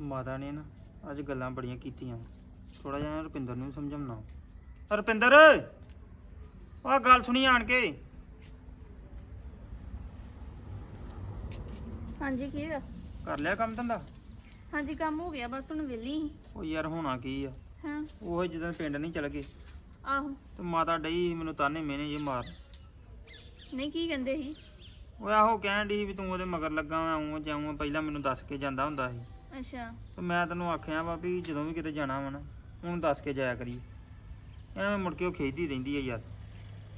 ਮਾਤਾ ਨੇ ਨਾ ਅੱਜ ਗੱਲਾਂ ਬੜੀਆਂ ਕੀਤੀਆਂ। ਥੋੜਾ ਜਿਹਾ ਰੁਪਿੰਦਰ ਨੂੰ ਵੀ ਸਮਝਾਉਣਾ। ਰੁਪਿੰਦਰ ਆਹ ਗੱਲ ਸੁਣੀ ਆਣ ਕੇ। ਹਾਂਜੀ ਕੀ ਹੋਇਆ? ਕਰ ਲਿਆ ਕੰਮ ਧੰਦਾ? ਹਾਂਜੀ ਕੰਮ ਹੋ ਗਿਆ ਬਸ ਹੁਣ ਵਿਹਲੀ ਉਹ ਯਾਰ ਹੋਣਾ ਕੀ ਆ? ਹਾਂ। ਉਹ ਜਦੋਂ ਪਿੰਡ ਨਹੀਂ ਚਲ ਗਏ। ਆਹੋ। ਤੇ ਮਾਤਾ ਡਈ ਮੈਨੂੰ ਤਾਨੇ ਮੈਨੇ ਜੇ ਮਾਰ। ਨਹੀਂ ਕੀ ਕਹਿੰਦੇ ਸੀ? ਉਹ ਆਹੋ ਕਹਿਣ ਸੀ ਵੀ ਤੂੰ ਉਹਦੇ ਮਗਰ ਲੱਗਾ ਆਉਂ ਜਾਉਂ ਪਹਿਲਾਂ ਮੈਨੂੰ ਦੱਸ ਕੇ ਜਾਂਦਾ ਹੁੰਦਾ ਸੀ। ਅੱਛਾ। ਤੇ ਮੈਂ ਤੈਨੂੰ ਆਖਿਆ ਵਾ ਵੀ ਜਦੋਂ ਵੀ ਕਿਤੇ ਜਾਣਾ ਵਾ ਨਾ ਉਹਨੂੰ ਦੱਸ ਕੇ ਜਾਇਆ ਕਰੀ। ਐਵੇਂ ਮੁੜ ਕੇ ਉਹ ਖੇਡਦੀ ਰਹਿੰਦੀ ਆ ਯਾਰ।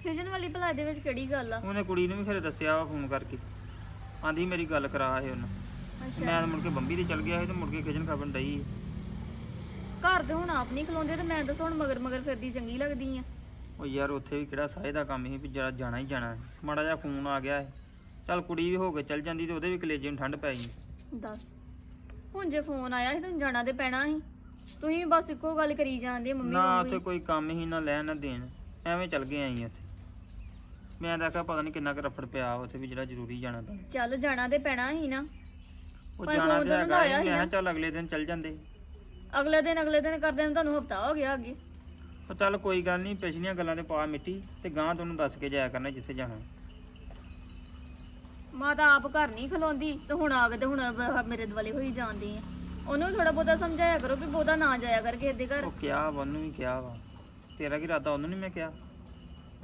ਖਿਜਣ ਵਾਲੀ ਭਲਾ ਦੇ ਵਿੱਚ ਕਿਹੜੀ ਗੱਲ ਆ? ਉਹਨੇ ਕੁੜੀ ਨੂੰ ਵੀ ਖਰੇ ਦੱਸਿਆ ਵਾ ਫੋਨ ਕਰਕੇ। ਆਂਦੀ ਮੇਰੀ ਗੱਲ ਕਰਾ ਇਹ ਉਹਨੂੰ। ਮੈਂ ਤਾਂ ਮੁੜ ਕੇ ਬੰਬੀ ਤੇ ਚਲ ਗਿਆ ਸੀ ਤੇ ਮੁੜ ਕੇ ਖਿਜਣ ਖਪਣ ਡਈ। ਘਰ ਦੇ ਹੁਣ ਆਪ ਨਹੀਂ ਖਲੋਂਦੇ ਤੇ ਮੈਂ ਦੱਸੋ ਹੁਣ ਮਗਰ ਮਗਰ ਫਿਰਦੀ ਚੰਗੀ ਲੱਗਦੀ ਆ। ਉਹ ਯਾਰ ਉੱਥੇ ਵੀ ਕਿਹੜਾ ਸਾਏ ਦਾ ਕੰਮ ਸੀ ਵੀ ਜਿਹੜਾ ਜਾਣਾ ਹੀ ਜਾਣਾ। ਮਾੜਾ ਜਿਹਾ ਫੋਨ ਆ ਗਿਆ ਚੱਲ ਕੁੜੀ ਵੀ ਹੋ ਕੇ ਚੱਲ ਜਾਂਦੀ ਤੇ ਉਹਦੇ ਵੀ ਕਲੇਜੇ ਨੂੰ ਠੰਡ ਪੈ ਗਈ। ਦੱਸ। ਹੁਣ ਜੇ ਫੋਨ ਆਇਆ ਸੀ ਤਾਂ ਜਾਣਾ ਤੇ ਪੈਣਾ ਸੀ। ਤੁਸੀਂ ਬਸ ਇੱਕੋ ਗੱਲ ਕਰੀ ਜਾਂਦੇ ਮੰਮੀ ਨਾ ਉੱਥੇ ਕੋਈ ਕੰਮ ਹੀ ਨਾ ਲੈਣ ਨਾ ਦੇਣ। ਐਵੇਂ ਚੱਲ ਗਏ ਆਈ ਉੱਥੇ। ਮੈਂ ਤਾਂ ਕਿਹਾ ਪਤਾ ਨਹੀਂ ਕਿੰਨਾ ਕੁ ਰਫੜ ਪਿਆ ਉੱਥੇ ਵੀ ਜਿਹੜਾ ਜ਼ਰੂਰੀ ਜਾਣਾ ਪੈਣਾ ਚੱਲ ਜਾਣਾ ਤੇ ਪੈਣਾ ਸੀ ਨਾ। ਉਹ ਪਰ ਜਾਣਾ ਤੇ ਤਾਂ ਹੈਗਾ ਆਇਆ ਮੈਂ ਸੀ ਕਿਹਾ ਨਾ। ਚੱਲ ਅਗਲੇ ਦਿਨ ਚੱਲ ਜਾਂਦੇ। ਅਗਲੇ ਦਿਨ ਅਗਲੇ ਦਿਨ ਕਰਦੇ ਨੂੰ ਤੁਹਾਨੂੰ ਹਫਤਾ ਹੋ ਗਿਆ ਅੱਗੇ। ਉਹ ਚੱਲ ਕੋਈ ਗੱਲ ਨਹੀਂ ਪਿਛਲੀਆਂ ਗੱਲਾਂ ਤੇ ਪਾ ਮਿੱਟੀ ਤੇ ਗਾਂ ਤੁਹਾਨੂੰ ਦੱਸ ਕੇ ਜਾਇਆ ਕਰਨਾ ਜਿੱਥੇ ਜਾਣਾ। ਮਾਤਾ ਆਪ ਘਰ ਨਹੀਂ ਖਲੋਂਦੀ ਤੇ ਹੁਣ ਆ ਕੇ ਤੇ ਹੁਣ ਬ- ਮੇਰੇ ਦੁਆਲੇ ਹੋਈ ਜਾਂਦੀ ਆ। ਉਹਨੂੰ ਥੋੜਾ ਬਹੁਤਾ ਸਮਝਾਇਆ ਕਰੋ ਵੀ ਬਹੁਤਾ ਨਾ ਜਾਇਆ ਕਰਕੇ ਇਹਦੇ ਘਰ। ਉਹ ਕਿਹਾ ਵਾ ਉਹਨੂੰ ਵੀ ਕਿਹਾ ਵਾ। ਤੇਰਾ ਕੀ ਇਰਾਦਾ ਉਹਨੂੰ ਨਹੀਂ ਮੈਂ ਕਿਹਾ?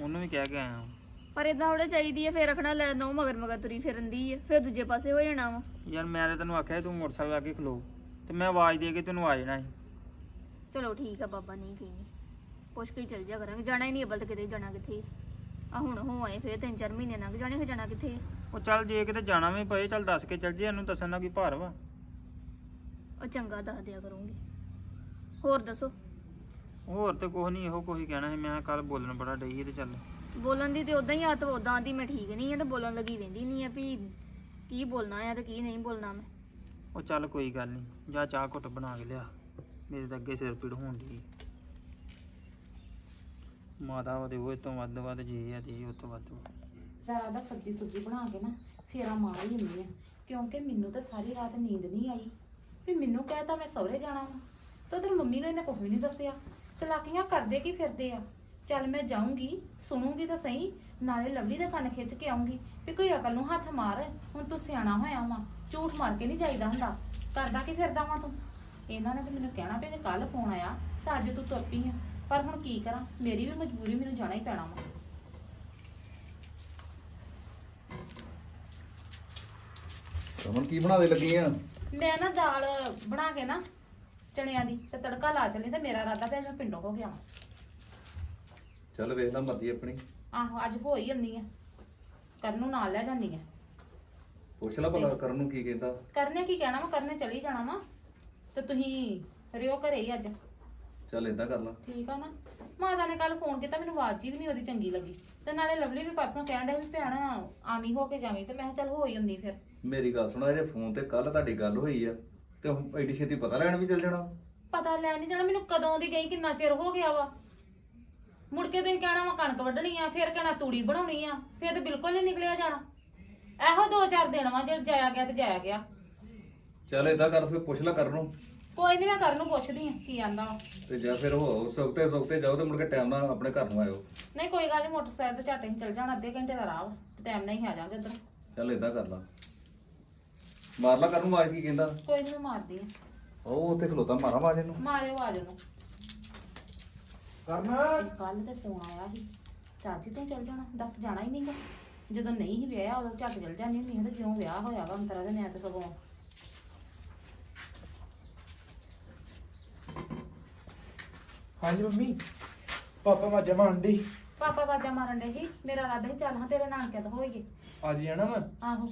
ਉਹਨੂੰ ਵੀ ਕਹਿ ਕੇ ਆਇਆ ਵਾਂ। ਪਰ ਇਦਾਂ ਥੋੜਾ ਚਾਹੀਦੀ ਹੈ ਫੇਰ ਰੱਖਣਾ ਲੈ ਨੋ ਮਗਰ ਮਗਰ ਤੁਰੀ ਫਿਰਨਦੀ ਹੈ ਫੇਰ ਦੂਜੇ ਪਾਸੇ ਹੋ ਜਾਣਾ ਵਾ। ਯਾਰ ਮੈਂ ਤਾਂ ਤੈਨੂੰ ਆਖਿਆ ਸੀ ਤੂੰ ਮੋਟਰਸਾਈਕਲ ਲਾ ਕੇ ਖਲੋ। ਤੇ ਮੈਂ ਆਵਾਜ਼ ਦੇ ਕੇ ਤੈਨੂੰ ਆ ਜਾਣਾ ਸੀ। ਚਲੋ ਠੀਕ ਆ ਬਾਬਾ ਨਹੀਂ ਕਹੀ ਪੁੱਛ ਕੇ ਹੀ ਚੱਲ ਜਾ ਕਰਾਂਗੇ। ਜਾਣਾ ਹੀ ਨਹੀਂ ਅਬਲ ਤੇ ਕਿਤੇ ਜਾਣਾ ਕਿੱਥੇ? ਆ ਹੁਣ ਹੋ ਆਏ ਫੇਰ ਤਿੰਨ ਚਾਰ ਮਹੀਨੇ ਲੰਘ ਜਾਣੇ ਫੇਰ ਜਾਣਾ ਕਿੱਥੇ? ਉਹ ਚੱਲ ਜੇ ਕਿਤੇ ਜਾਣਾ ਵੀ ਪਏ ਚੱਲ ਦੱਸ ਕੇ ਚੱਲ ਜੇ ਇਹਨੂੰ ਦੱਸਣ ਦਾ ਕੀ ਭਾਰ ਵਾ? ਉਹ ਚੰਗਾ ਦੱਸ ਦਿਆ ਕਰੂੰਗੀ। ਹੋਰ ਦੱਸੋ? ਹੋਰ ਤੇ ਕੁਛ ਨਹੀਂ ਇਹੋ ਹੀ ਕਹਿਣਾ ਸੀ ਮੈਂ ਕੱਲ ਬੋਲਣ ਬੜਾ ਡਈ ਸੀ ਤੇ ਚੱਲ। ਬੋਲਣ ਦੀ ਤੇ ਉਦਾਂ ਹੀ ਆਤ ਉਦਾਂ ਦੀ ਮੈਂ ਠੀਕ ਨਹੀਂ ਆ ਤੇ ਬੋਲਣ ਲੱਗੀ ਰਹਿੰਦੀ ਨਹੀਂ ਆ ਵੀ ਕੀ ਬੋਲਣਾ ਆ ਤੇ ਕੀ ਨਹੀਂ ਬੋਲਣਾ ਮੈਂ। ਉਹ ਚੱਲ ਕੋਈ ਗੱਲ ਨਹੀਂ ਜਾ ਚਾਹ ਘੁੱਟ ਬਣਾ ਕੇ ਲਿਆ ਮੇਰੇ ਤਾਂ ਅੱਗੇ ਸਿਰ ਪੀੜ ਹੋਣ ਦੀ ਮਾਤਾ ਉਹਦੇ ਉਹ ਤੋਂ ਵੱਧ ਵੱਧ ਜੀ ਆ ਤੇ ਉਹ ਤੋਂ ਵੱਧ ਰਾਤ ਸਬਜੀ ਸੁਬਜੀ ਬਣਾ ਕੇ ਨਾ ਫੇਰਾ ਮਾਰ ਹੀ ਹੁੰਦੀ ਆ। ਕਿਉਂਕਿ ਮੈਨੂੰ ਤਾਂ ਸਾਰੀ ਰਾਤ ਨੀਂਦ ਨਹੀਂ ਆਈ। ਵੀ ਮੈਨੂੰ ਕਹਿਤਾ ਮੈਂ ਸਹੁਰੇ ਜਾਣਾ ਵਾ। ਤਾਂ ਤੇਰੀ ਮੰਮੀ ਨੂੰ ਇਹਨੇ ਕੁਝ ਵੀ ਨਹੀਂ ਦੱਸਿਆ। ਚਲਾਕੀਆਂ ਕਰਦੇ ਕੀ ਫਿਰਦੇ ਆ? ਚੱਲ ਮੈਂ ਜਾਊਂਗੀ, ਸੁਣੂਗੀ ਤਾਂ ਸਹੀ, ਨਾਲੇ ਲਵਲੀ ਦਾ ਕੰਨ ਖਿੱਚ ਕੇ ਆਉਂਗੀ ਵੀ ਕੋਈ ਅਕਲ ਨੂੰ ਹੱਥ ਮਾਰ, ਹੁਣ ਤੂੰ ਸਿਆਣਾ ਹੋਇਆ ਵਾ, ਝੂਠ ਮਾਰ ਕੇ ਨਹੀਂ ਜਾਈਦਾ ਹੁੰਦਾ। ਕਰਦਾ ਕੀ ਫਿਰਦਾ ਵਾ ਤੂੰ? ਇਹਨਾਂ ਨੇ ਤਾਂ ਮੈਨੂੰ ਕਹਿਣਾ ਵੀ ਜੇ ਕੱਲ ਫੋਨ ਆਇਆ ਤਾਂ ਅੱਜ ਤੂੰ ਤੁਰ ਪਈ ਆ। ਪਰ ਹੁਣ ਕੀ ਕਰਾਂ? ਮੇਰੀ ਵੀ ਮਜਬੂਰੀ ਮੈਨੂੰ ਜਾਣਾ ਹੀ ਪੈਣਾ ਵਾ। ਰਮਨ ਕੀ ਬਣਾ ਦੇ ਲੱਗੀ ਆ? ਮੈਂ ਨਾ ਦਾਲ ਬਣਾ ਕੇ ਨਾ ਚਣਿਆਂ ਦੀ ਤੇ ਤੜਕਾ ਲਾ ਚਲੀ ਤੇ ਮੇਰਾ ਰਾਦਾ ਮੈਂ ਪਿੰਡੋਂ ਹੋ ਗਿਆ ਚੱਲ ਵੇਖ ਲੈ ਮਰਜ਼ੀ ਆਪਣੀ। ਆਹੋ ਅੱਜ ਹੋ ਹੀ ਜੰਨੀ ਆ। ਕਰਨ ਨੂੰ ਨਾਲ ਲੈ ਜਾਂਦੀ ਆ। ਪੁੱਛ ਲੈ ਭਲਾ ਕਰਨ ਨੂੰ ਕੀ ਕਹਿੰਦਾ। ਕਰਨੇ ਕੀ ਕਹਿਣਾ ਵਾ? ਕਰਨੇ ਚਲੀ ਜਾਣਾ ਵਾ। ਤੇ ਤੁਸੀਂ ਰਿਓ ਘਰੇ ਹੀ ਅੱਜ। ਚੱਲ ਏਦਾਂ ਕਰ ਲਾ। ਠੀਕ ਆ ਨਾ। ਮਾਤਾ ਨੇ ਕੱਲ ਫੋਨ ਕੀਤਾ ਮੈਨੂੰ ਆਵਾਜ਼ ਵੀ ਨਹੀਂ ਉਹਦੀ ਚੰਗੀ ਲੱਗੀ। ਤੇ ਨਾਲੇ ਲਵਲੀ ਵੀ ਪਰਸੋਂ ਕਹਿਣ ਡਿਆ ਵੀ ਭੈਣ ਆਮੀ ਹੋ ਕੇ ਜਾਵੀਂ ਤੇ ਮੈਂ ਕਿਹਾ ਚੱਲ ਹੋ ਹੀ ਹੁੰਦੀ ਫਿਰ। ਮੇਰੀ ਗੱਲ ਸੁਣਾ ਜੇ ਫੋਨ ਤੇ ਕੱਲ ਤੁਹਾਡੀ ਗੱਲ ਹੋਈ ਆ ਤੇ ਹੁਣ ਐਡੀ ਛੇਤੀ ਪਤਾ ਲੈਣ ਵੀ ਚੱਲ ਜਾਣਾ। ਪਤਾ ਲੈ ਨਹੀਂ ਜਾਣਾ ਮੈਨੂੰ ਕਦੋਂ ਦੀ ਗਈ ਕਿੰਨਾ ਚਿਰ ਹੋ ਗਿਆ ਵਾ। ਮੁੜ ਕੇ ਤੁਸੀਂ ਕਹਿਣਾ ਵਾ ਕਣਕ ਵੱਢਣੀ ਆ ਫਿਰ ਕਹਿਣਾ ਤੂੜੀ ਬਣਾਉਣੀ ਆ ਫਿਰ ਤੇ ਬਿਲਕੁਲ ਨਹੀਂ ਨਿਕਲਿਆ ਜਾਣਾ। ਇਹੋ ਦੋ ਚਾਰ ਦਿਨ ਵਾ ਜੇ ਜਾਇਆ ਗਿਆ ਤੇ ਜਾਇਆ ਗਿਆ। ਚੱਲ ਏਦਾਂ ਕਰ ਫਿਰ ਪੁੱਛ ਲੈ ਕਰਨ ਨੂੰ। ਕੋਈ ਨਹੀਂ ਮੈਂ ਕਰਨ ਨੂੰ ਪੁੱਛਦੀ ਆ ਕੀ ਆਂਦਾ ਵਾ। ਤੇ ਜਾਂ ਫਿਰ ਹੋ ਸੁਖਤੇ ਸੁਖਤੇ ਜਾਓ ਤੇ ਮੁੜ ਕੇ ਟਾਈਮ ਨਾਲ ਆਪਣੇ ਘਰ ਨੂੰ ਆਇਓ। ਨਹੀਂ ਕੋਈ ਗੱਲ ਨਹੀਂ ਮੋਟਰਸਾਈਕਲ ਤੇ ਝਾਟੇ ਨੂੰ ਚੱਲ ਜਾਣਾ ਅੱਧੇ ਘੰਟੇ ਦਾ ਰਾਹ ਟਾਈਮ ਨਹੀਂ ਆ ਜਾਾਂਗੇ ਉਧਰ ਚੱਲ ਏਦਾਂ ਕਰ ਲਾ। ਮਾਰ ਲਾ ਕਰਨ ਨੂੰ ਆਵਾਜ਼ ਕੀ ਕਹਿੰਦਾ? ਕੋਈ ਨਹੀਂ ਮੈਂ ਮਾਰਦੀ ਆ ਉਹ ਉੱਥੇ ਖਲੋਤਾ ਮਾਰਾ ਆਵਾਜ਼ ਇਹਨੂੰ। ਮਾਰਿਓ ਆਵਾਜ਼ ਨੂੰ ਕਰਨਾ? ਕੱਲ ਤੇ ਫੋਨ ਆਇਆ ਸੀ। ਚਾਚੀ ਤੂੰ ਚੱਲ ਜਾਣਾ ਦੱਸ ਜਾਣਾ ਹੀ ਨਹੀਂਗਾ ਜਦੋਂ ਨਹੀਂ ਸੀ ਵਿਆਹਿਆ ਉਦੋਂ ਝੱਟ ਚੱਲ ਜਾਂਦੀ ਹੁੰਦੀ ਸੀ ਤੇ ਜਿਉਂ ਵਿਆਹ ਹੋਇਆ ਵਾ ਅੰਤਰਾ ਤੇ ਮੈਂ ਤੇ ਸਗੋਂ ਹਾਂਜੀ ਮੰਮੀ ਪਾਪਾ ਮਾ ਜਮਾ ਆਂਡੀ ਪਾਪਾ ਵਾਜਾ ਮਾਰਨ ਦੇ ਸੀ ਮੇਰਾ ਇਰਾਦਾ ਸੀ ਚੱਲ ਹਾਂ ਤੇਰੇ ਨਾਨਕਿਆਂ ਤੋਂ ਹੋਈਏ ਅੱਜ ਜਾਣਾ ਵਾ? ਆਹੋ।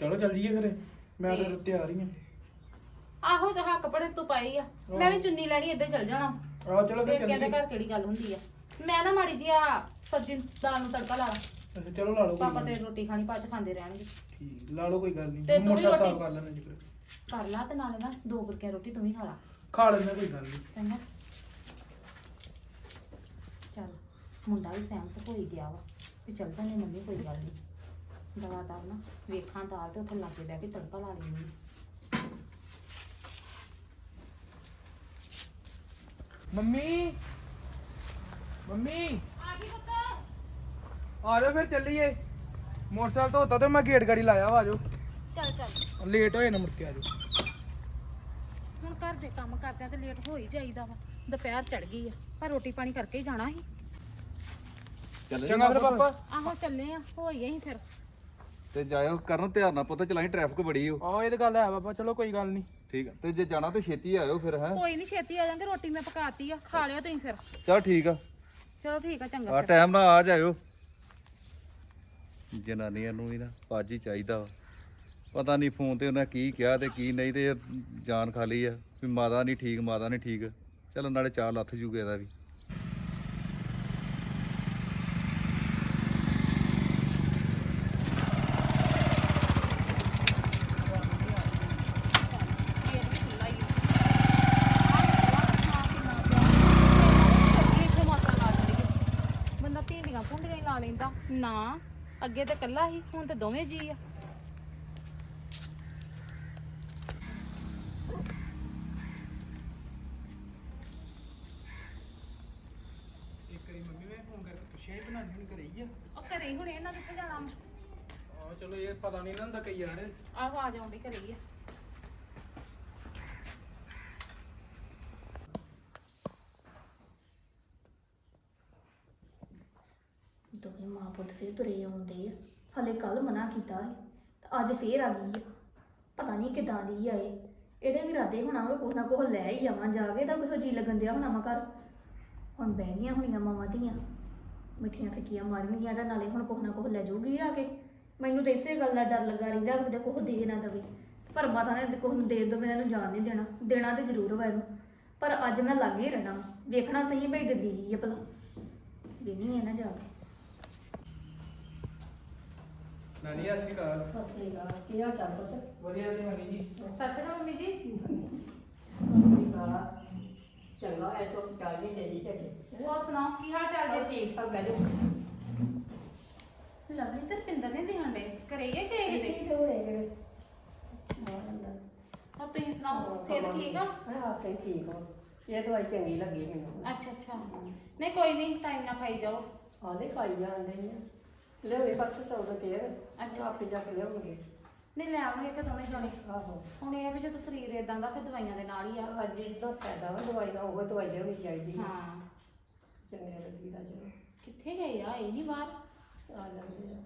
ਚਲੋ ਚੱਲ ਜੀਏ ਫਿਰ ਮੈਂ ਤਾਂ ਤਿਆਰ ਹੀ ਆਹੋ ਤੇ ਹੱਕ ਪੜੇ ਤੂੰ ਪਾਈ ਆ ਮੈਂ ਵੀ ਚੁੰਨੀ ਲੈਣੀ ਇੱਦਾਂ ਚੱਲ ਜਾਣਾ। ਆ ਆਹ ਚਲੋ ਫਿਰ ਫਿਰ ਕਹਿੰਦੇ ਘਰ ਕਿਹੜੀ ਗੱਲ ਹੁੰਦੀ ਆ। ਮੈਂ ਨਾ ਮਾੜੀ ਜੀ ਆ ਸਬਜ਼ੀ ਦਾਲ ਨੂੰ ਤੜਕਾ ਲਾ ਲਾ। ਅੱਛਾ, ਚਲੋ ਲਾ ਲਓ ਕੋਈ ਪਾਪਾ ਗੱਲ ਤੇ। ਰੋਟੀ ਖਾਣੀ ਬਾਅਦ ਚ ਖਾਂਦੇ ਰਹਿਣਗੇ। ਠੀਕ ਲਾ ਲਓ ਕੋਈ ਗੱਲ ਨਹੀਂ ਤੇ ਤੂੰ ਵੀ ਮੋਟਾ ਰੋਟੀ- ਸਾਫ਼ ਕਰ ਲੈਣਾ ਜੀ ਫਿਰ। ਕਰ ਲਾ ਤੇ ਨਾਲੇ ਨਾ ਦੋ ਬੁਰਕੀਆਂ ਰੋਟੀ ਤੂੰ ਵੀ ਖਾ ਲਾ। ਖਾ ਲੈਣਾ ਕੋਈ ਗੱਲ ਨਹੀਂ ਚੰਗਾ। ਚੱਲ ਮੁੰਡਾ ਵੀ ਸਹਿਮਤ ਹੋਈ ਗਿਆ ਵਾ ਵੀ ਚੱਲ ਜਾਣੇ ਮੰਮੀ ਕੋਈ ਗੱਲ ਨਹੀਂ ਦਵਾ ਦਵ ਨਾ ਵੇਖਾਂ ਦਾਲ ਤੇ ਉੱਥੇ ਲਾਗੇ ਬਹਿ ਕੇ ਤੜਕਾ ਲਾ ਲੈਂਦੀ ਮੰਮੀ ਮੰਮੀ। ਆ ਗਈ ਪੁੱਤ। ਆ ਜਾਓ ਫਿਰ ਚੱਲੀਏ। ਮੋਟਰਸਾਈਕਲ ਧੋਤਾ ਤੇ ਮੈਂ ਗੇਟ ਗੜੀ ਲਾਇਆ ਵਾ ਆਜੋ ਚੱਲ ਚੱਲ। ਲੇਟ ਹੋਏ ਨਾ ਮੁੜ ਕੇ ਆਜੋ ਹੁਣ ਘਰ ਦੇ ਕੰਮ ਕਰਦਿਆਂ ਤੇ ਲੇਟ ਹੋ ਹੀ ਜਾਈਦਾ ਵਾ। ਦੁਪਹਿਰ ਚੜ ਗਈ ਆ ਪਰ ਰੋਟੀ ਪਾਣੀ ਕਰਕੇ ਹੀ ਜਾਣਾ ਸੀ। ਚੱਲੇ ਚੰਗਾ ਫਿਰ ਪਾਪਾ। ਆਹੋ ਚੱਲੇ ਆ ਹੋਈ ਅਸੀਂ ਫਿਰ। ਤੇ ਜਾਇਓ ਕਰਨ ਧਿਆਨ ਨਾਲ ਪੁੱਤ ਚਲਾਈ ਟ੍ਰੈਫਿਕ ਬੜੀ ਓ। ਆਹ ਇਹ ਤਾਂ ਗੱਲ ਹੈ ਪਾਪਾ ਚਲੋ ਕੋਈ ਗੱਲ ਨਹੀਂ। ਠੀਕ ਆ ਤੇ ਜੇ ਜਾਣਾ ਤੇ ਛੇਤੀ ਆਇਓ ਫਿਰ ਹੈ? ਕੋਈ ਨਹੀਂ ਛੇਤੀ ਆ ਜਾਾਂਗੇ ਰੋਟੀ ਮੈਂ ਪਕਾਤੀ ਆ ਖਾ ਲਿਓ ਤੁਸੀਂ ਫਿਰ। ਚਲ ਠੀਕ ਆ। ਚਲੋ ਠੀਕ ਆ ਚੰਗਾ ਆ ਫਿਰ। ਟਾਈਮ ਨਾਲ ਆ ਜਾਇਓ। ਜਨਾਨੀਆਂ ਨੂੰ ਵੀ ਨਾ ਪਾਜੀ ਚਾਹੀਦਾ ਵਾ। ਪਤਾ ਨਹੀਂ ਫੋਨ ਤੇ ਉਹਨਾਂ ਕੀ ਕਿਹਾ ਤੇ ਕੀ ਨਹੀਂ ਤੇ ਜਾਨ ਖਾਲੀ ਆ। ਵੀ ਮਾਤਾ ਨਹੀਂ ਠੀਕ ਮਾਤਾ ਨਹੀਂ ਠੀਕ। ਚਲ ਨਾਲੇ ਚਾਰ ਲੱਥ ਜੂਗੇ ਇਹਦਾ ਵੀ। ਹੀ ਬੰਦਾ ਭਿੰਡੀਆਂ ਭੁੰਡੀਆਂ ਹੀ ਲਾ ਲੈਂਦਾ। ਨਾ ਅੱਗੇ ਤੇ ਕੱਲਾ ਸੀ ਹੁਣ ਤੇ ਦੋਵੇਂ ਜੀ ਆ ਇੱਕ ਵਾਰੀ ਮੰਮੀ ਨੇ ਫੋਨ ਕਰਕੇ ਪੁੱਛਿਆ ਹੀ ਹੀ ਆ? ਉਹ ਘਰੇ ਹੀ ਹੁਣ ਇਹਨਾਂ ਕਿੱਥੇ ਜਾਣਾ ਆਹ ਚਲੋ ਇਹ ਪਤਾ ਨਹੀਂ ਨਾ ਹੁੰਦਾ ਕਈ ਯਾਰ ਆਹੋ ਆ ਜਾਉਂਦੀ ਘਰੇ ਹੀ ਆ। ਦੋਵੇਂ ਮਾਂ ਪੁੱਤ ਫਿਰ ਤੁਰੇ ਆਉਂਦੇ ਆ। ਹਲੇ ਕੱਲ ਮਨਾ ਕੀਤਾ ਸੀ ਤੇ ਅੱਜ ਫੇਰ ਆ ਗਈ ਆ। ਪਤਾ ਨਹੀਂ ਕਿਦਾਂ ਦੀ ਆ ਇਹ। ਇਹਦੇ ਵੀ ਇਰਾਦੇ ਹੋਣਾ ਵਾ ਕੁਛ ਨਾ ਕੁਛ ਲੈ ਹੀ ਆਵਾਂ ਜਾਵੇ ਤਾਂ ਕੁਛ ਜੀ ਲੱਗਣ ਦਿਆ ਹੋਣਾ ਵਾ ਘਰ। ਹੁਣ ਬਹਿ ਗਈਆਂ ਹੋਣੀਆਂ ਮਾਵਾਂ ਧੀਆਂ। ਮਿੱਠੀਆਂ ਫਿੱਕੀਆਂ ਮਾਰਨਗੀਆਂ ਤਾਂ ਨਾਲੇ ਹੁਣ ਕੁਛ ਨਾ ਕੁਛ ਲੈ ਜਾਊਗੀ ਆ ਕੇ। ਮੈਨੂੰ ਤਾਂ ਇਸੇ ਗੱਲ ਦਾ ਡਰ ਲੱਗਾ ਰਹਿੰਦਾ ਕਿ ਕੁਛ ਦੇ ਨਾ ਦਵੇ। ਪਰ ਮਾਤਾ ਨੇ ਕੁਛ ਨੂੰ ਦੇਣ ਤੋਂ ਬਿਨਾਂ ਇਹਨੂੰ ਜਾਣ ਨਹੀਂ ਦੇਣਾ। ਦੇਣਾ ਤੇ ਜ਼ਰੂਰ ਵਾ ਇਹਨੂੰ। ਪਰ ਅੱਜ ਮੈਂ ਲੱਗ ਹੀ ਰਹਿਣਾ। ਵੇਖਣਾ ਸਹੀ ਭਈ ਦਿੰਦੀ ਕੀ ਆ ਭਲਾ। ਦੇਣੀ ਹੈ ਨਾ ਜਾ ਕੇ। ਨਾਨੀ ਆ ਸੀ ਕਾਲ ਕੀ ਹਾਲ ਚਾਲ ਪੁੱਤ? ਵਧੀਆ ਜੀ ਨਾਨੀ ਜੀ। ਸਤਿ ਸ਼੍ਰੀ ਅਕਾਲ ਮੰਮੀ ਜੀ। ਚੰਗਾ ਐ ਤੋਂ ਚਾਲ ਨਹੀਂ ਦੇਈ ਤੇ ਹੋਰ ਸੁਣਾਓ ਕੀ ਹਾਲ ਚਾਲ ਜੀ? ਠੀਕ ਠਾਕ ਬੈਠੋ ਲਵਲੀ ਤੇ ਪਿੰਦਰ ਨੇ ਦਿਹਾਂਡੇ ਘਰੇ ਹੀ ਆ ਕਿ ਕਿਤੇ ਠੀਕ ਹੋਏ ਜਿਹੜੇ ਹੋਰ ਤੁਸੀਂ ਸੁਣਾਓ ਸਿਹਤ ਠੀਕ ਆ? ਹਾਂ ਤੇ ਠੀਕ ਹੋ ਇਹ ਦਵਾਈ ਚੰਗੀ ਲੱਗੀ ਮੈਨੂੰ। ਅੱਛਾ ਅੱਛਾ। ਨਹੀਂ ਕੋਈ ਨਹੀਂ ਟਾਈਮ ਨਾਲ ਖਾਈ ਜਾਓ। ਆਲੇ ਖਾਈ ਜਾਂਦੇ ਨੇ। ਲਿਆਵੇ ਪਰਸ ਤੋਂ ਤੇ ਅੱਛਾ। ਆਪੇ ਜਾ ਕੇ ਲਿਆਉਂਗੇ ਨਹੀਂ ਲੈ ਆਵਾਂਗੇ ਕਿ ਦੋਵੇਂ ਜਾਣੇ। ਆਹੋ। ਹੁਣ ਇਹ ਆ ਵੀ ਜਦੋਂ ਸਰੀਰ ਇਦਾਂ ਦਾ ਫਿਰ ਦਵਾਈਆਂ ਦੇ ਨਾਲ ਹੀ ਆ। ਅੱਜ ਇਦਾਂ ਫਾਇਦਾ ਵਾ ਦਵਾਈ ਦਾ ਉਹ ਦਵਾਈ ਲਿਆਉਣੀ ਚਾਹੀਦੀ ਹੈ ਹਾਂ। ਚੰਗੇ ਲੱਗੀ ਦਾ ਚਲੋ। ਕਿੱਥੇ ਗਏ ਆ? ਇਹ ਨਹੀਂ ਬਾਹਰ? ਆ ਜਾਂਦੇ ਆ।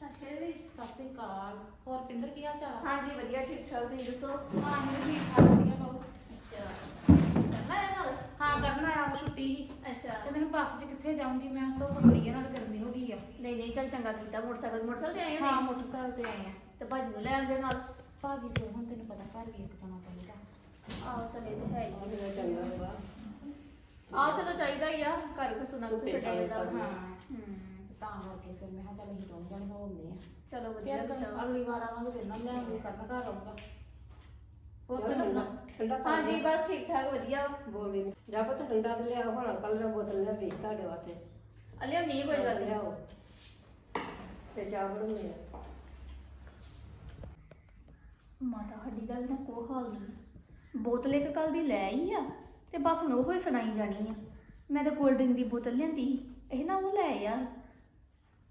ਸਸ਼ੇ ਸਤਿ ਸ੍ਰੀ ਅਕਾਲ। ਹੋਰ ਪਿੰਦਰ ਕੀ ਹਾਲ ਚਾਲ? ਆ ਹਾਂਜੀ ਵਧੀਆ ਠੀਕ ਠਾਕ ਤੁਸੀਂ ਦੱਸੋ? ਹਾਂ ਮੈਂ ਵੀ ਠੀਕ ਠਾਕ ਵਧੀਆ ਬਹੁਤ। ਅੱਛਾ। ਕਰਨਾ ਹੈ ਨਾਲ ਹਾਂ ਕਰਨਾ ਆ ਉਹ ਛੁੱਟੀ ਸੀ ਅੱਛਾ। ਤੇ ਮੈਂ ਬੱਸ 'ਚ ਕਿੱਥੇ ਜਾਊਂਗੀ ਮੈਂ ਤਾਂ ਬੜੀ ਨਾਲ ਗਰਮੀ ਹੋ ਗਈ ਆ। ਨਹੀਂ ਨਹੀਂ ਚੱਲ ਚੰਗਾ ਕੀਤਾ ਮੋਟਰਸਾਈਕਲ ਮੋਟਰਸਾਈਕਲ ਤੇ ਆਏ ਹਾਂ ਹੋਣੇ ਮੋਟਰਸਾਈਕਲ ਤੇ ਆਏ ਆ। ਤੇ ਭਾਜੀ ਨੂੰ ਲੈ ਆਉਂਦੇ ਨਾਲ? ਭਾਜੀ ਤੋਂ ਹੁਣ ਤੈਨੂੰ ਪਤਾ ਘਰ ਵੀ ਇੱਕ ਜਾਣਾ ਚਾਹੀਦਾ। ਆਹ ਚਲੇ ਤੇ ਹੈ ਹੀ ਆਹ ਚਲੋ ਚਾਹੀਦਾ ਹੀ ਆ ਘਰ ਕੋ ਸੁਣਾ ਕੁਛ ਛੱਡਿਆ ਜਾਂਦਾ ਹਾਂ। ਹੂੰ ਤਾਂ ਕਰਕੇ ਫਿਰ ਮੈਂ ਕਿਹਾ ਚੱਲ ਅਸੀਂ ਦੋਵੇਂ ਜਾਣੇ ਹੋਉਂਦੇ ਆ। ਚਲੋ ਵਧੀਆ ਫਿਰ ਕੀਤਾ। ਅਗਲੀ ਵਾਰ ਆਵਾਂਗੇ ਫਿਰ ਨਾ ਲਿਆਉਂਗੇ ਕਰਨ ਘਰ ਆਊਗਾ। ਹੋਰ ਚਲੋ ਸੁਣਾ ਠੰਡਾ ਹਾਂਜੀ ਬਸ ਠੀਕ ਠਾਕ ਵਧੀਆ ਵਾ। ਬੋਲੀ ਨਹੀਂ ਜਾ ਪਤਾ ਠੰਡਾ ਤੇ ਲਿਆ ਹੁਣ ਕੱਲ ਦਾ ਬੋਤਲ ਲਿਆ ਦੇ ਤੁਹਾਡੇ ਵਾਸਤੇ। ਅਲਿਆ ਨਹੀਂ ਕੋਈ ਗੱਲ ਨਹੀਂ ਲਿਆਓ। ਤੇ ਚਾਹ ਬਣਾਉਣੀ ਆ। ਮਾਤਾ ਸਾਡੀ ਦਾ ਵੀ ਨਾ ਕੋ ਹਾਲ ਨਹੀਂ ਬੋਤਲ ਇੱਕ ਕੱਲ ਦੀ ਲੈ ਆਈ ਆ ਤੇ ਬਸ ਹੁਣ ਉਹ ਹੀ ਸੁਣਾਈ ਜਾਣੀ ਆ। ਮੈਂ ਤਾਂ ਕੋਲਡ ਡਰਿੰਕ ਦੀ ਬੋਤਲ ਲਿਆਂਦੀ ਸੀ ਇਹ ਨਾ ਉਹ ਲੈ ਆ।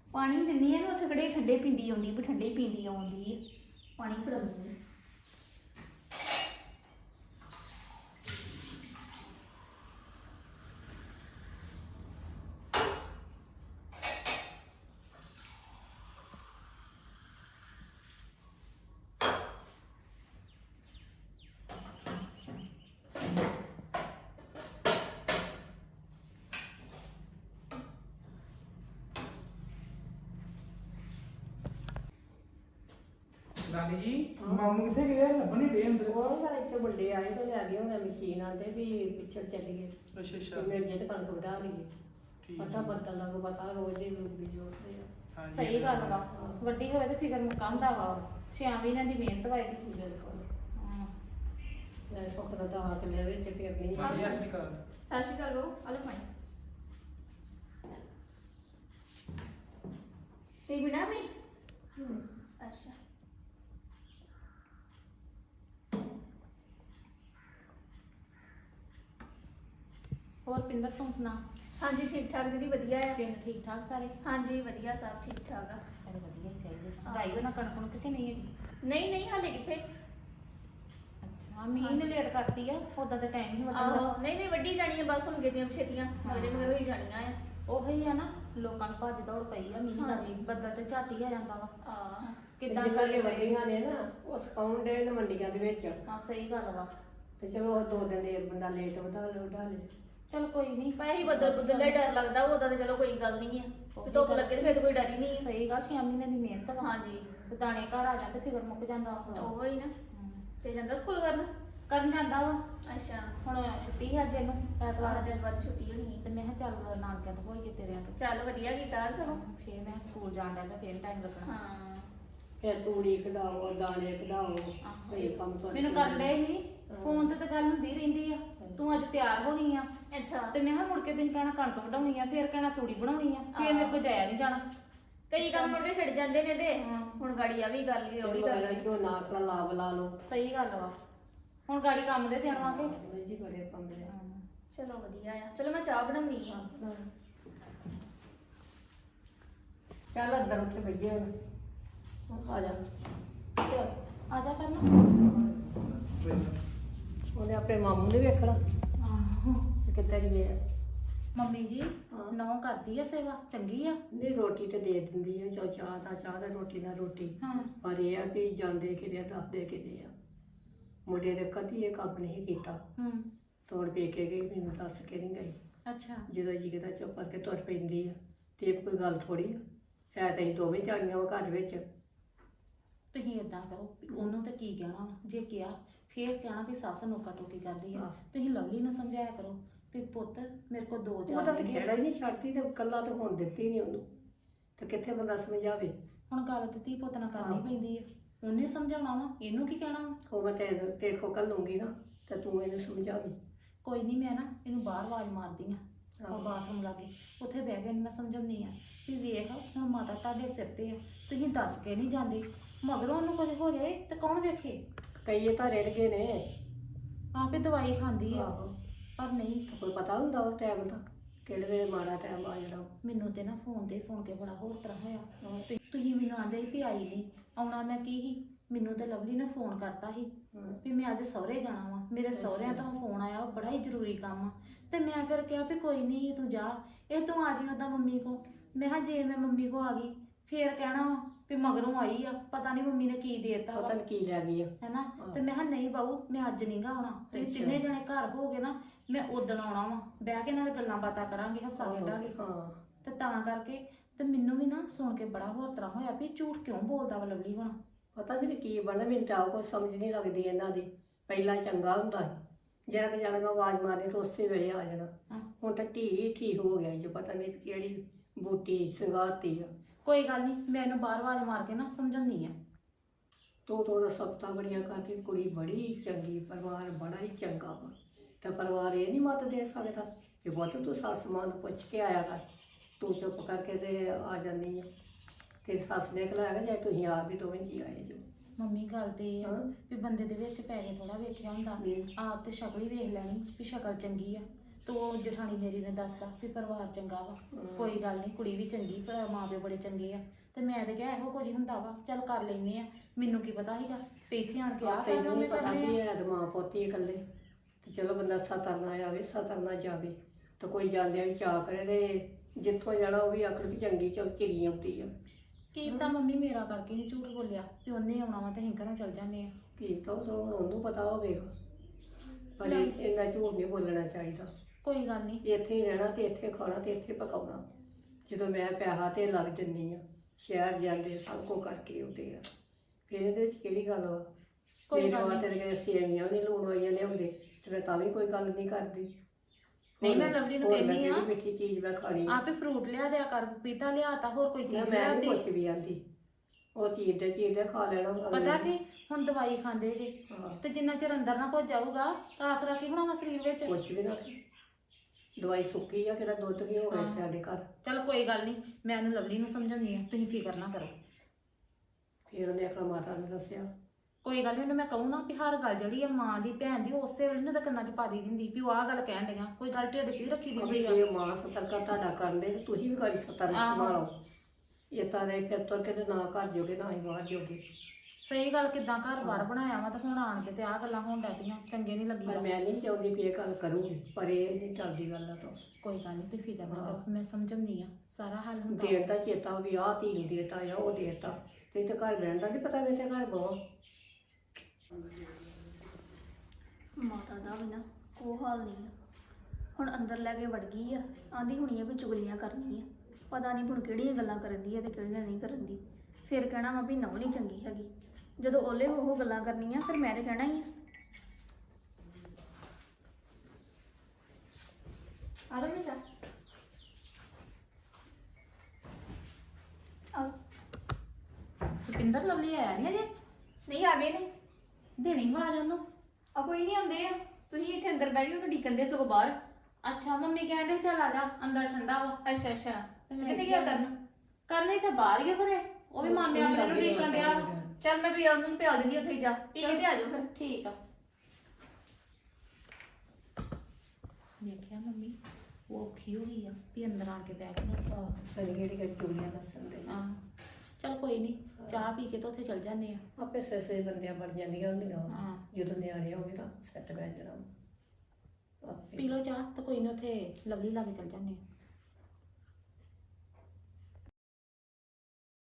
ਪਾਣੀ ਦਿੰਦੀ ਆ ਮੈਂ ਉੱਥੇ ਕਿਹੜੇ ਠੰਡੇ ਪੀਂਦੀ ਆਉਂਦੀ ਵੀ ਠੰਡੇ ਪੀਂਦੀ ਆਉਂਦੀ ਆ। ਪਾਣੀ ਫੜਾਉਂਦੀ ਆ। ਨਾਨੀ ਜੀ। ਮਾਮੂ ਕਿੱਥੇ ਗਏ? ਲੱਭਣ ਡੇ ਅੰਦਰ। ਉਹ ਨਾ ਇੱਥੇ ਵੱਡੇ ਆਏ ਤਾਂ ਲੈ ਗਏ ਉਹਨਾਂ ਮਸ਼ੀਨ ਆਂਦੇ ਵੀ ਪਿੱਛੇ ਚੱਲੀਏ ਅੱਛਾ ਅੱਛਾ। ਤੇ ਮਿਲ ਜੇ ਤੇ ਕਣਕ ਵਢਾ ਲਈਏ। ਠੀਕ ਪਤਾ ਬੱਦਲ ਕੋ ਪਤਾ ਰੋਜ਼ ਦੇ ਲੋਕ ਵੀ ਜੋੜਦੇ ਆ। ਹਾਂਜੀ। ਸਹੀ ਗੱਲ ਵਾ। ਵੱਡੀ ਹੋਵੇ ਤੇ ਫਿਕਰ ਮੁਕਾਂਦਾ ਵਾ। ਛਿਆਂ ਮਹੀਨਿਆਂ ਦੀ ਮਿਹਨਤ ਵਾਏਗੀ ਬਿਲਕੁਲ ਹਾਂ। ਲੈ ਭੁੱਖ ਦਾ ਤਾਂ ਹੱਥ ਲਿਆ ਵਿੱਚ ਫਿਰ ਨਹੀਂ ਵਧੀਆ ਸ੍ਰੀ ਅਕਾਲ। ਸਤਿ ਸ਼੍ਰੀ ਅਕਾਲ ਬੋ ਅਲੋ ਪਾਣੀ ਤੇ ਬਿਨਾ ਮੈਂ ਅੱਛਾ। ਹੋਰ ਪਿੰਦਰ ਤੂੰ ਸੁਣਾ? ਹਾਂਜੀ ਠੀਕ ਠਾਕ ਦੀਦੀ ਵਧੀਆ ਆ। ਪਿੰਡ ਠੀਕ ਠਾਕ ਸਾਰੇ? ਹਾਂਜੀ ਵਧੀਆ ਸਭ ਠੀਕ ਠਾਕ ਆ। ਸਾਰੇ ਵਧੀਆ ਹੀ ਚਾਹੀਦੇ। ਰਾਈ ਉਹਨਾਂ ਕਣਕ ਨੂੰ ਕਿ ਨਹੀਂ ਹੈਗੀ? ਨਹੀਂ ਨਹੀਂ ਹਾਲੇ ਕਿੱਥੇ? ਅੱਛਾ ਮੀਂਹ ਨੇ ਲੇਟ ਕਰਤੀ ਆ ਉਦਾਂ ਤਾਂ ਟਾਈਮ ਹੀ ਆਹੋ ਨਹੀਂ ਨਹੀਂ ਵੱਡੀ ਜਾਣੀ ਆ ਬਸ ਹੁਣ ਕਿਤੀਆਂ ਛੇਤੀਆਂ ਮਗਰੇ ਮਗਰ ਹੋਈ ਜਾਣੀਆਂ ਆ। ਉਹੀ ਆ ਨਾ ਲੋਕਾਂ ਨੂੰ ਭੱਜ ਦੌੜ ਪਈ ਆ ਮੀਂਹ ਦਾ ਹਾਂਜੀ। ਬੱਦਲ ਤੇ ਝੱਟ ਹੀ ਆ ਜਾਂਦਾ ਵਾ। ਆ ਕਿੱਦਾਂ ਜਿੱਦਾਂ ਕਿ ਵੱਡੀਆਂ ਨੇ ਨਾ ਉਹ ਸਕਾਉਣ ਦੇ ਨੇ ਮੰਡੀਆਂ ਦੇ ਵਿੱਚ। ਹਾਂ ਸਹੀ ਗੱਲ ਵਾ। ਤੇ ਚਲੋ ਉਹ ਦੋ ਦਿਨ ਦੇ ਬੰਦਾ ਲੇਟ ਵਧਾ ਲਓ ਵਧਾ ਲੇ। ਚਲ ਕੋਈ ਨਹੀਂ ਪੈਸੇ ਬੱਦਲ ਬੁੱਦਲ ਦਾ ਹੀ ਡਰ ਲੱਗਦਾ ਉਹਦਾ ਤੇ ਚਲੋ ਕੋਈ ਗੱਲ ਨਹੀਂ ਆ। ਵੀ ਧੁੱਪ ਲੱਗੇ ਤੇ ਫਿਰ ਤਾਂ ਕੋਈ ਡਰ ਹੀ ਨਹੀਂ ਸਹੀ ਗੱਲ 6 ਮਹੀਨੇ ਦੀ ਮਿਹਨਤ ਵਾ। ਹਾਂਜੀ। ਤੇ ਦਾਣੇ ਘਰ ਆ ਜਾਂਦੇ ਫਿਕਰ ਮੁੱਕ ਜਾਂਦਾ ਵਾ। ਉਹ ਹੀ ਨਾ। ਤੇ ਜਾਂਦਾ ਸਕੂਲ ਕਰਨ? ਕਰਨ ਜਾਂਦਾ ਵਾ। ਅੱਛਾ। ਹੁਣ ਛੁੱਟੀ ਹੈ ਅੱਜ ਇਹਨੂੰ ਐਤਵਾਰ। ਦਿਨ ਬਾਅਦ ਛੁੱਟੀ ਹੋਣੀ। ਤੇ ਮੈਂ ਕਿਹਾ ਚੱਲ ਨਾਨਕਿਆਂ ਤੋਂ ਹੋਈਏ ਤੇਰਿਆਂ ਤੋਂ। ਚੱਲ ਵਧੀਆ ਕੀਤਾ ਚਲੋ ਫੇਰ ਮੈਂ ਸਕੂਲ ਜਾਣ ਦਾ ਫੇਰ ਟਾਈਮ ਲੱਗਣਾ। ਹਾਂ। ਫਿਰ ਤੂੜੀ ਕਢਾਓ ਦਾਣੇ ਕਢਾਓ ਆਹੋ। ਇਹ ਕੰਮ ਕਰ ਮੈਨੂੰ ਕਰ ਲਏ ਸੀ ਫੋਨ ਤੇ ਤਾਂ ਗੱਲ ਹੁੰਦੀ ਰਹਿੰਦੀ ਆ ਤੂੰ ਅੱਜ ਤਿਆਰ ਹੋ ਗਈ ਆ। ਅੱਛਾ। ਤੇ ਮੈਂ ਕਿਹਾ ਮੁੜ ਕੇ ਤੁਸੀਂ ਕਹਿਣਾ ਕਣਕ ਵਢਾਉਣੀ ਆ ਫੇਰ ਕਹਿਣਾ ਤੂੜੀ ਬਣਾਉਣੀ ਆ ਫੇਰ ਮੇਰੇ ਕੋਲ ਜਾਇਆ ਨਹੀਂ ਜਾਣਾ। ਕਈ ਕੰਮ ਮੁੜ ਕੇ ਛੱਡ ਜਾਂਦੇ ਨੇ ਤੇ ਹਾਂ। ਹੁਣ ਗਾੜੀ ਆ ਵੀ ਕਰ ਲਈ ਉਹ ਵੀ ਕਰ ਲਈ ਕਿਉਂ ਨਾ ਆਪਣਾ ਲਾਭ ਲਾ ਲਓ। ਸਹੀ ਗੱਲ ਵਾ। ਹੁਣ ਗਾੜੀ ਕੰਮ ਦੇ ਦੇਣ ਵਾਂਗੇ ਜੀ ਬੜੇ ਕੰਮ ਨੇ ਚਲੋ ਵਧੀਆ ਆ। ਚਲੋ ਮੈਂ ਚਾਹ ਬਣਾਉਣੀ ਆ। ਚੱਲ ਅੰਦਰ ਉੱਥੇ ਬਈਏ ਹੁਣ ਹੁਣ ਆ ਜਾ ਆ ਜਾ ਕਰਨਾ। ਉਹਨੇ ਆਪਣੇ ਮਾਮੂ ਨੇ ਵੇਖਣਾ। ਆਹੋ। ਤੇ ਕਿੱਦਾਂ ਦੀ ਹੈ। ਮੰਮੀ ਜੀ ਹਾਂ। ਨੌ ਕਰਦੀ ਆ ਸੇਵਾ ਚੰਗੀ ਆ? ਨਹੀਂ ਰੋਟੀ ਤੇ ਦੇ ਦਿੰਦੀ ਹੈ ਚੋ ਚਾਹ ਦਾ ਚਾਹ ਦਾ ਰੋਟੀ ਦਾ ਰੋਟੀ। ਹਾਂ। ਪਰ ਇਹ ਆ ਵੀ ਜਾਂਦੇ ਕਿਤੇ ਆ, ਦੱਸਦੇ ਕਿਤੇ ਆ। ਮੁੰਡੇ ਨੇ ਕਦੀ ਇਹ ਕੰਮ ਨਹੀਂ ਕੀਤਾ। ਹੂੰ। ਤੋੜ ਪੇ ਕੇ ਗਈ ਮੈਨੂੰ ਦੱਸ ਕੇ ਨਹੀਂ ਗਈ। ਅੱਛਾ। ਜਦੋਂ ਜੀ ਕਿਤਾ ਚੁੱਪ ਕਰਕੇ ਤੁਰ ਪੈਂਦੀ ਆ। ਤੇ ਇਹ ਕੋਈ ਗੱਲ ਥੋੜੀ ਆ। ਹੈ ਤਾਂ ਅਸੀਂ ਦੋਵੇਂ ਜਾਣੀਆਂ ਵਾ ਘਰ ਵਿੱਚ। ਤੁਸੀਂ ਇਦਾਂ ਕਰੋ ਵੀ ਉਹਨੂੰ ਤੇ ਕੀ ਕਹਿਣਾ ਵਾ? ਜੇ ਕਿਹਾ ਫੇਰ ਕਹਿਣਾ ਵੀ ਸੱਸ ਨੋਕਾ ਟੋਕੀ ਕਰਦੀ ਆ। ਤੁਸੀਂ ਲਵਲੀ ਨੂੰ ਸਮਝਾਇਆ ਕਰੋ ਵੀ ਪੁੱਤ ਮੇਰੇ ਕੋਲ ਦੋ ਚਾਰ ਉਹਦਾ ਤੇ ਦਿਨ ਆ। ਖੇੜਾ ਹੀ ਨਹੀਂ ਛੱਡਦੀ ਤੇ ਕੱਲਾ ਤੇ ਹੁਣ ਦਿੱਤੀ ਨਹੀਂ ਉਹਨੂੰ। ਤੇ ਕਿੱਥੇ ਬੰਦਾ ਸਮਝਾਵੇ? ਹੁਣ ਗੱਲ ਤੇ ਧੀ ਪੁੱਤ ਨਾਲ ਕਰਨੀ। ਪੈਂਦੀ ਆ। ਉਹਨੇ ਸਮਝਾਉਣਾ ਵਾ ਇਹਨੂੰ ਕੀ ਕਹਿਣਾ ਵਾ? ਉਹ ਮੈਂ ਤੇਰੇ ਤੇਰੇ ਕੋ ਕੱਲੂੰਗੀ ਨਾ ਤੇ ਤੂੰ ਇਹਨੂੰ ਸਮਝਾਵੀਂ। ਕੋਈ ਨਹੀਂ ਮੈਂ ਨਾ ਇਹਨੂੰ ਬਾਹਰ ਆਵਾਜ਼ ਮਾਰਦੀ ਆ। ਉਹ ਆਹੋ। ਬਾਥਰੂਮ ਲਾਗੇ। ਉੱਥੇ ਬਹਿ ਕੇ ਇਹਨੂੰ ਮੈਂ ਸਮਝਾਉਂਦੀ ਆ ਵੀ ਵੇਖ ਹੁਣ ਮਾਤਾ ਤੁਹਾਡੇ ਸਿਰ ਤੇ ਆ। ਤੁਸੀਂ ਦੱਸ ਕੇ ਨਹੀਂ ਜਾਂਦੇ। ਮਗਰੋਂ ਉਹਨੂੰ ਕੁਝ ਹੋ ਜਾਏ ਤੇ ਕੌਣ ਵੇਖੇ? ਕਈ ਤਾਂ ਰੜ ਗਏ ਨੇ। ਆਪੇ ਦਵਾਈ ਖਾਂਦੀ ਆ। ਆਹੋ। ਪਰ ਨਹੀਂ। ਕੋਈ ਪਤਾ ਹੁੰਦਾ ਉਹ ਟਾਈਮ ਦਾ ਕਿਹੜੇ ਵੇਲੇ ਮਾੜਾ ਟਾਈਮ ਆ ਜਾਣਾ ਮੈਨੂੰ ਤੇ ਨਾ ਫੋਨ ਤੇ ਸੁਣ ਕੇ ਬੜਾ ਹੋਰ ਤਰ੍ਹਾਂ ਹੋਇਆ। ਤੇ ਤੁਸੀਂ ਮੈਨੂੰ ਆਂਦੇ ਸੀ ਵੀ ਆਈ ਨਹੀਂ ਆਉਣਾ ਮੈਂ ਕੀ ਸੀ? ਮੈਨੂੰ ਤੇ ਲਵਲੀ ਨੇ ਫੋਨ ਕਰਤਾ ਸੀ। ਵੀ ਮੈਂ ਅੱਜ ਸਹੁਰੇ ਜਾਣਾ ਵਾ। ਮੇਰੇ ਸਹੁਰਿਆਂ ਤੋਂ ਫੋਨ ਆਇਆ ਉਹ ਬੜਾ ਹੀ ਜ਼ਰੂਰੀ ਕੰਮ ਆ। ਤੇ ਮੈਂ ਫਿਰ ਕਿਹਾ ਵੀ ਕੋਈ ਨਹੀਂ ਤੂੰ ਜਾ। ਇਹ ਤੂੰ ਆ ਜੀ ਉਹਦਾ ਮੰਮੀ ਕੋ ਮੈਂ ਕਿਹਾ ਜੇ ਮੈਂ ਮੰਮੀ ਕੋ ਆ ਗਈ ਫੇਰ ਕਹਿਣਾ ਵਾ। ਵੀ ਮਗਰੋਂ ਆਈ ਆ ਪਤਾ ਨਹੀਂ ਮੰਮੀ ਨੇ ਕੀ ਦੇਤਾ ਪਤਾ ਨੀ ਕੀ ਲੈ ਗਈ ਆ। ਹੈਨਾ? ਹਾਂ। ਤੇ ਮੈਂ ਕਿਹਾ ਨਹੀਂ ਬਾਊ ਮੈਂ ਅੱਜ ਨਹੀਂ ਗਾ ਆਉਣਾ। ਅੱਛਾ। ਤਿੰਨੇ ਜਣੇ ਘਰ ਹੋਗੇ ਨਾ ਮੈਂ ਉਦਣ ਆਉਣਾ ਵਾ। ਬਹਿ ਕੇ ਨਾਲ ਗੱਲਾਂ ਬਾਤਾਂ ਕਰਾਂਗੇ ਹੱਸਾ ਖੇਡਾਂਗੇ। ਹਾਂ। ਤੇ ਤਾਂ ਕਰਕੇ ਤੇ ਮੈਨੂੰ ਵੀ ਨਾ ਸੁਣ ਕੇ ਬੜਾ ਹੋਰ ਤਰ੍ਹਾਂ ਹੋਇਆ ਵੀ ਝੂਠ ਕਿਉਂ ਬੋਲਦਾ ਵਾ ਲਵਲੀ ਹੁਣ? ਪਤਾ ਨਹੀਂ ਕੀ ਬਣਾ ਮੈਨੂੰ ਤਾਂ ਕੋਈ ਸਮਝ ਨਹੀਂ ਲੱਗਦੀ ਇਹਨਾਂ ਦੀ। ਪਹਿਲਾਂ ਚੰਗਾ ਹੁੰਦਾ ਸੀ। ਜਰਾ ਕਿ ਜਾਣਾ ਮੈਂ ਆਵਾਜ਼ ਮਾਰਨੀ ਤਾਂ ਉਸੇ ਵੇਲੇ ਆ ਜਾਣਾ। ਹਾਂ। ਹੁਣ ਤਾਂ ਢੀ ਠੀ ਹੋ ਗਿਆ ਜੋ ਪਤਾ ਨਹੀਂ ਕਿਹੜੀ ਬੂਟੀ ਸੰਗਾਤੀ ਆ। ਕੋਈ ਗੱਲ ਨਹੀਂ ਮੈਂ ਇਹਨੂੰ ਬਾਹਰ ਆਵਾਜ਼ ਮਾਰ ਕੇ ਨਾ ਸਮਝਾਉਂਦੀ ਆ ਤੂੰ ਤੋਂ ਦਾ ਸਬਤਾ ਬੜੀਆਂ ਕਰਦੀ ਕੁੜੀ ਬੜੀ ਚੰਗੀ ਪਰਿਵਾਰ ਬੜਾ ਹੀ ਚੰਗਾ ਵਾ। ਤਾਂ ਪਰਿਵਾਰ ਇਹ ਨਹੀਂ ਮਤ ਦੇ ਸਕਦਾ ਕਿ ਬਹੁਤ ਤੂੰ ਸੱਸ ਮਾਂ ਨੂੰ ਪੁੱਛ ਕੇ ਆਇਆ ਕਰ। ਤੂੰ ਚੁੱਪ ਕਰਕੇ ਤੇ ਆ ਜਾਂਦੀ ਆ। ਤੇ ਸੱਸ ਨੇ ਖਲਾਇਆ ਜਾਂ ਤੁਸੀਂ ਆਪ ਵੀ ਦੋਵੇਂ ਜੀ ਆਏ ਜੋ। ਮੰਮੀ ਗੱਲ ਤੇ ਇਹ ਆ ਹਾਂ। ਵੀ ਬੰਦੇ ਦੇ ਵਿੱਚ ਪੈ ਕੇ ਥੋੜਾ ਵੇਖਿਆ ਹੁੰਦਾ। ਆਪ ਤੇ ਸ਼ਕਲ ਹੀ ਵੇਖ ਲੈਣੀ ਵੀ ਸ਼ਕਲ ਚੰਗੀ ਆ। ਤੋ ਜਠਾਣੀ ਮੇਰੀ ਨੇ ਦੱਸਤਾ ਵੀ ਪਰਿਵਾਰ ਚੰਗਾ ਵਾ। ਕੋਈ ਗੱਲ ਨਹੀਂ ਕੁੜੀ ਵੀ ਚੰਗੀ ਪਰ ਮਾਪੇ ਬੜੇ ਚੰਗੇ ਆ। ਤੇ ਮੈਂ ਤੇ ਕਿਹਾ ਇਹੋ ਕੁਝ ਹੀ ਹੁੰਦਾ ਵਾ ਚੱਲ ਕਰ ਲੈਨੇ ਆ ਮੈਨੂੰ ਕੀ ਪਤਾ ਸੀਗਾ ਵੀ ਇੱਥੇ ਆਣ ਕੇ ਆ ਤੈਨੂੰ ਕਰਨਾ ਵੀ ਮੈਂ ਪਤਾ ਕਰਨੇ ਵੀ ਆ। ਹੈ ਤੇ ਮਾਂ ਪੋਤੀ ਇਕੱਲੇ। ਤੇ ਚਲੋ ਬੰਦਾ ਸਤਰਨਾ ਆਵੇ ਸਤਰਨਾ ਜਾਵੇ। ਤਾਂ ਕੋਈ ਜਾਂਦਿਆਂ ਵੀ ਚਾਹ ਕਰੇ ਤੇ ਜਿੱਥੋਂ ਜਾਣਾ ਉਹ ਵੀ ਆਖਰ ਵੀ ਚੰਗੀ ਚਲ ਚਿਰੀ ਆਉਂਦੀ ਆ। ਕੀ ਤਾਂ ਮੰਮੀ ਮੇਰਾ ਕਰਕੇ ਨਹੀਂ ਝੂਠ ਬੋਲਿਆ ਵੀ ਉਹਨੇ ਆਉਣਾ ਵਾ ਤੇ ਅਸੀਂ ਘਰੋਂ ਚੱਲ ਜਾਂਦੇ ਆ। ਕੀ ਤਾਂ ਉਹ ਹੁਣ ਉਹਨੂੰ ਪਤਾ ਹੋਵੇਗਾ। ਪਰ ਇਹ- ਇੰਨਾ ਝੂਠ ਨਹੀਂ ਬੋਲਣਾ ਚਾਹੀਦਾ। ਕੋਈ ਗੱਲ ਨਹੀਂ। ਇੱਥੇ ਹੀ ਰਹਿਣਾ ਤੇ ਇੱਥੇ ਖਾਣਾ ਤੇ ਇੱਥੇ ਪਕਾਉਣਾ। ਜਦੋਂ ਮੈਂ ਪੈਸਾ ਤੇ ਲੱਗ ਦਿੰਨੀ ਆ ਸ਼ਹਿਰ ਜਾਂਦੇ ਸਭ ਕੋ ਕਰਕੇ ਆਉਂਦੇ ਆ। ਫਿਰ ਇਹਦੇ ਵਿੱਚ ਕਿਹੜੀ ਗੱਲ ਵਾ? ਕੋਈ ਗੱਲ ਵਾਸਤੇ ਤੇ ਸੇਵੀਆਂ ਨਹੀਂ ਲੂਣ ਵਾਲੀਆਂ ਲਿਆਉਂਦੇ ਤੇ ਮੈਂ ਤਾਂ ਵੀ ਕੋਈ ਗੱਲ ਨਹੀਂ ਕਰਦੀ। ਨਹੀਂ, ਮੈਂ ਹੋਰ- ਲਵਲੀ ਨੂੰ ਹੋਰ ਮੈਂ ਕਹਿੰਦੀ ਆ। ਕਿਹੜੀ ਮਿੱਠੀ ਚੀਜ਼ ਮੈਂ ਖਾਣੀ ਆ? ਆਪੇ ਫਰੂਟ ਲਿਆ ਦਿਆ ਕਰ ਪਪੀਤਾ ਲਿਆਤਾ ਹੋਰ ਕੋਈ ਚੀਜ਼ ਮੈਂ ਨਹੀਂ ਦੇ ਕੁਛ ਵੀ ਆਂਦੀ। ਉਹ ਚੀਜ਼ ਦੇ ਚੀਜ਼ ਦੇ ਖਾ ਲੈਣਾ ਅਗਲੇ ਪਤਾ ਨੇ। ਕੀ ਹੁਣ ਦਵਾਈ ਖਾਂਦੇ ਜੇ ਹਾਂ। ਤੇ ਜਿੰਨਾ ਚਿਰ ਅੰਦਰ ਨਾ ਕੁਝ ਜਾਊਗਾ ਤਾਂ ਆਸਰਾ ਕੀ ਹੋਣਾ ਵਾ ਸਰੀਰ ਵਿੱਚ? ਕੁਛ ਵੀ ਨਾ ਦਵਾਈ ਸੁੱਕੀ ਆ ਕਿਹੜਾ ਦੁੱਧ ਕੀ ਹਾਂ। ਸਾਡੇ ਘਰ। ਚਲ ਕੋਈ ਗੱਲ ਨਹੀਂ ਮੈਂ ਇਹਨੂੰ ਲਵਲੀ ਨੂੰ ਸਮਝਾਉਂਦੀ ਆ ਤੁਸੀਂ ਫਿਕਰ ਨਾ ਕਰੋ। ਫਿਰ ਉਹਨੇ ਆਪਣਾ ਮਾਤਾ ਨੂੰ ਦੱਸਿਆ। ਕੋਈ ਗੱਲ ਨੀ ਉਹਨੂੰ ਮੈਂ ਕਹੂੰ ਨਾ ਵੀ ਹਰ ਗੱਲ ਜਿਹੜੀ ਆ ਮਾਂ ਦੀ ਭੈਣ ਦੀ ਉਸੇ ਵੇਲੇ ਨੂੰ ਤਾਂ ਕੰਨਾਂ 'ਚ ਪਾ ਦੀ ਦਿੰਦੀ ਵੀ ਉਹ ਆਹ ਗੱਲ ਕਹਿਣ ਡਈਆਂ ਕੋਈ ਗੱਲ ਢਿੱਡ 'ਚ ਰੱਖੀ ਦੀ ਅਭੀ ਹੁੰਦੀ ਆ। ਮਾਂ ਸਤਰਕਾ ਤੁਹਾਡਾ ਕਰਦੇ ਤੇ ਤੁਸੀਂ ਵੀ ਗਾੜੀ ਸਤਰਕ ਆਹੋ। ਸੰਭਾਲੋ ਇਹ ਤਾਂ ਰਹੇ ਫਿਰ ਤੁਰ ਕੇ ਤੇ ਨਾ ਘਰ ਜੋਗੇ ਨਾ ਹੀ ਬਾਹਰ ਜੋਗੇ। ਸਹੀ ਗੱਲ ਕਿਦਾਂ ਘਰ ਬਾਰ ਬਣਾਇਆ ਵਾ ਤਾਂ ਹੁਣ ਆਣ ਕੇ ਤੇ ਆਹ ਗੱਲਾਂ ਹੋਣ ਡੈ ਪਈਆਂ ਚੰਗੇ ਨਹੀਂ ਪਰ ਮੈਂ ਨਹੀਂ ਚਾਹੁੰਦੀ ਵੀ ਇਹ ਗੱਲ ਕਰੂਗੀ ਪਰ ਇਹ ਨਹੀਂ ਚੱਲਦੀ ਗੱਲ ਆ ਤਾਂ। ਕੋਈ ਗੱਲ ਨਹੀਂ ਤੁਸੀਂ ਫਿਕਰ ਨਾ। ਕਰੋ ਮੈਂ ਸਮਝਾਉਂਦੀ ਆ ਸਾਰਾ ਹੱਲ ਹੁੰਦਾ ਦੇਣ ਦਾ ਚੇਤਾ ਵੀ ਆਹ ਧੀ ਨੂੰ ਦੇਤਾ ਆ ਉਹ ਦੇਤਾ ਤੇ ਤੇ ਘਰ ਬਹਿਣ ਦਾ ਨਹੀਂ ਪਤਾ ਮੈਂ ਤੇ ਘਰ ਬਵਾਂ ਮਾਤਾ ਦਾ ਵੀ ਨਾ ਉਹ ਹਾਲ ਨਹੀਂ ਆ। ਹੁਣ ਅੰਦਰ ਲੈ ਕੇ ਵੜ ਗਈ ਆ ਆਂਦੀ ਹੁਣੀ ਆ ਵੀ ਚੁਗਲੀਆਂ ਕਰਨੀਆਂ। ਪਤਾ ਨਹੀਂ ਹੁਣ ਕਿਹੜੀਆਂ ਗੱਲਾਂ ਕਰਨ ਦੀ ਆ ਤੇ ਕਿਹੜੀਆਂ ਨਹੀਂ ਕਰਨ ਦੀ। ਫਿਰ ਕਹਿਣਾ ਵਾ ਵੀ ਨਹੁੰ ਨਹੀਂ ਚੰਗੀ ਹੈਗੀ। ਜਦੋਂ ਓਲੇ ਹੋ ਹੋ ਗੱਲਾਂ ਕਰਨੀਆਂ ਫਿਰ ਮੈਂ ਤੇ ਕਹਿਣਾ ਹੀ ਆ। ਆ ਲਓ ਮੇਜਾ ਆ ਸੁਪਿੰਦਰ ਲਵਲੀ ਆਇਆ ਨਹੀਂ ਅਜੇ? ਨਹੀਂ ਆ ਗਏ ਨੇ। ਦੇਣੀ ਆਵਾਜ਼ ਉਹਨੂੰ। ਆ ਕੋਈ ਨਹੀਂ ਆਉਂਦੇ ਆ। ਤੁਸੀਂ ਇੱਥੇ ਅੰਦਰ ਬਹਿ ਜਾਓ ਤਾਂ ਡੀਕਨ ਸਗੋਂ ਬਾਹਰ। ਅੱਛਾ ਮੰਮੀ ਕਹਿੰਦੇ ਚੱਲ ਆ ਜਾ ਅੰਦਰ ਠੰਡਾ ਵਾ। ਅੱਛਾ ਅੱਛਾ। ਤੇ ਮੈਂ ਕਿੱਥੇ ਗਿਆ ਕਰਨ? ਕਰਨੇ? ਤੇ ਬਾਹਰ ਹੀ ਆ ਘਰੇ ਉਹ ਵੀ ਮਾਮੇ ਆਪਣੇ ਨੂੰ ਠੀਕ ਡਿਆ ਵਾ। ਚੱਲ ਮੈਂ ਪਿਆ ਉਹਨੂੰ ਪਿਆ ਦਿੰਦੀ ਉੱਥੇ ਹੀ ਜਾ ਪੀ ਕੇ ਤੇ ਆ ਜਾਓ ਫਿਰ। ਠੀਕ ਆ। ਦੇਖਿਆ ਮੰਮੀ ਉਹ ਔਖੀ ਹੋ ਗਈ ਆ ਵੀ ਅੰਦਰ ਆਣ ਕੇ ਬੈਠ ਗਈ ਆਹ ਮੈਨੂੰ ਕਿਹੜੀ ਕਿਹੜੀ ਚੁਗਲੀਆਂ ਦੱਸਣ ਦੇ। ਆ ਚਲ ਕੋਈ ਨਹੀਂ ਚਾਹ ਪੀ ਕੇ ਤਾਂ ਉੱਥੇ ਚੱਲ ਜਾਂਦੇ ਆ। ਆਪੇ ਸਸੇ ਬੰਦਿਆਂ ਬਣ ਜਾਂਦੀਆਂ ਹੁੰਦੀਆਂ ਵਾਂ। ਹਾਂ। ਜਦੋਂ ਨਿਆਣੇ ਹੋ ਗਏ ਤਾਂ ਸੈੱਟ ਬੈਠ ਜਾਣਾ ਆਪੇ। ਪੀ ਲਓ ਚਾਹ ਤਾਂ ਕੋਈ ਨਾ ਉੱਥੇ ਲਵਲੀ ਲਾ ਕੇ ਚੱਲ ਜਾਂਦੇ ਆ।